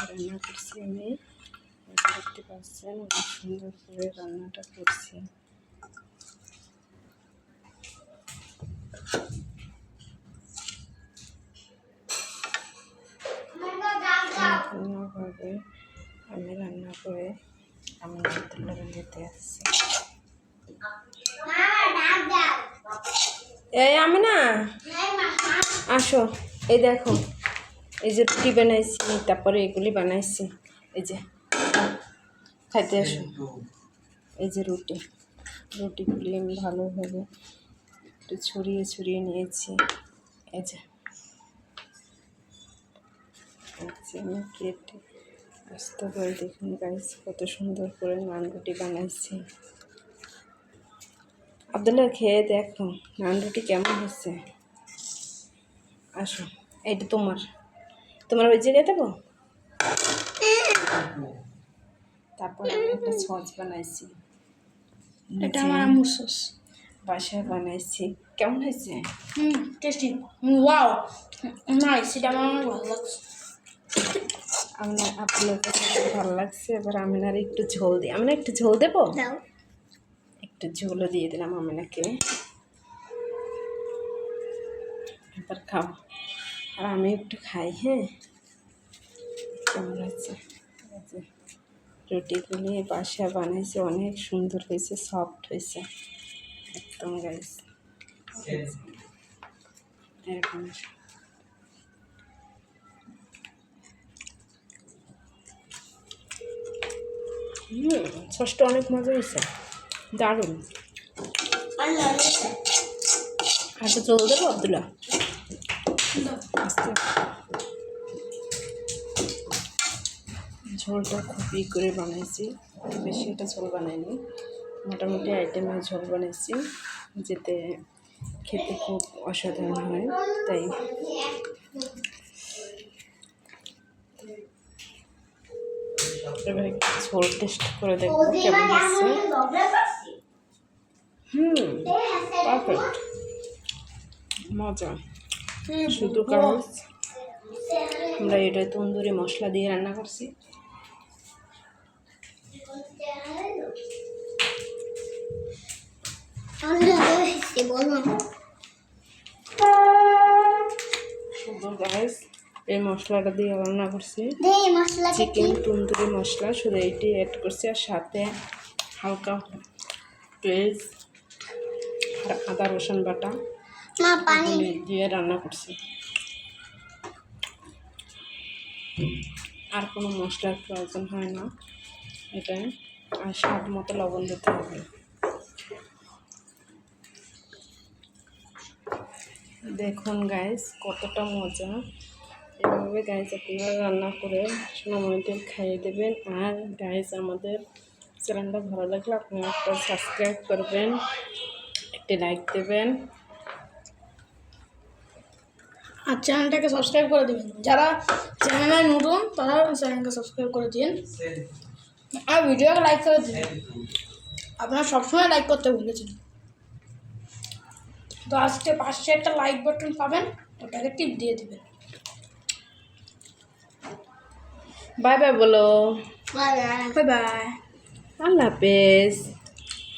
রান্না করছি আমি। দেখতে পাচ্ছেন অনেক সুন্দর করে রান্নাটা করছি। সম্পূর্ণভাবে আমি রান্না করে আমি দিতে আসছি। এই আমি না আসো। এই দেখো। এই যে রুটি বানাইছি, তারপরে এগুলি বানাইছি। এই যে, খাইতে আসো। এই যে রুটি, রুটিগুলি আমি ভালোভাবে একটু ছড়িয়ে ছড়িয়ে নিয়েছি। এই যে আমি কেটে আস্তে করে দেখুন গাইস কত সুন্দর করে নান রুটি বানাইছি। আবদুল্লাহ, খেয়ে দেখো নান রুটি কেমন হচ্ছে আসো, এইটা তোমার। তোমার ওই জায়গায় দেবো? তারপর আমি একটা সস বানাইছি। এটা আমার আম্মুর সস। বাসায় বানাইছি। কেমন হয়েছে? হুম টেস্টি ওয়াও নাইস এটা আমার অনেক ভালো লাগছে। আপনার আপনার কাছে ভালো লাগছে এবার আমিনার একটু ঝোল দিই আমি না একটু ঝোল দেবো? একটু ঝোলও দিয়ে দিলাম আমিনাকে এবার খাও আর আমি একটু খাই হ্যাঁ? কেমন যে রুটিগুলি বাসা বানাইছে অনেক সুন্দর হয়েছে সফট হয়েছে। একদম গাইস এরকম সসটা অনেক মজা হয়েছে। দারুণ। তো জল দেবো আবদুল্লাহ? আস্তে ঝোলটা খুবই করে বানাইছি। বেশি একটা ঝোল বানাইনি। মোটামুটি আইটেমের ঝোল বানাইছি, যেতে খেতে খুব অসাধারণ হয়, তাই। এবার ঝোল টেস্ট করে দেখব কেমন হচ্ছে। হুম পারফেক্ট মজা। শুধু কাজ আমরা এটা তন্দুরি মশলা দিয়ে রান্না করছি। এই মশলাটা দিয়ে রান্না করছি। চিকেন তন্দুরি মশলা শুধু এইটি অ্যাড করছি আর সাথে হালকা পেঁয়াজ আর আদা রসুন বাটা। মা, পানি। দিয়ে রান্না করছি। আর কোনো মশলার প্রয়োজন হয় না। এটা আর স্বাদ মতো লবণ দিতে হবে। দেখুন গাইস কতটা মজা। এভাবে গাইস আপনারা রান্না করে সোনামণিদের খাইয়ে দেবেন। আর গাইস আমাদের চ্যানেলটা ভালো লাগলে আপনারা একটা সাবস্ক্রাইব করবেন, একটি লাইক দেবেন। আর চ্যানেলটাকে সাবস্ক্রাইব করে দিবেন। যারা চ্যানেলে নতুন তারা চ্যানেলকে সাবস্ক্রাইব করে দিন। আর ভিডিওকে লাইক করে দিন। আপনারা সবসময় লাইক করতে ভুলেছেন। তো আজকে পাশে একটা লাইক বাটন পাবেন ওটাকে টিপ দিয়ে দিবেন। বাই বাই বলো। বাই বাই বাই বাই আল্লাহ হাফেজ।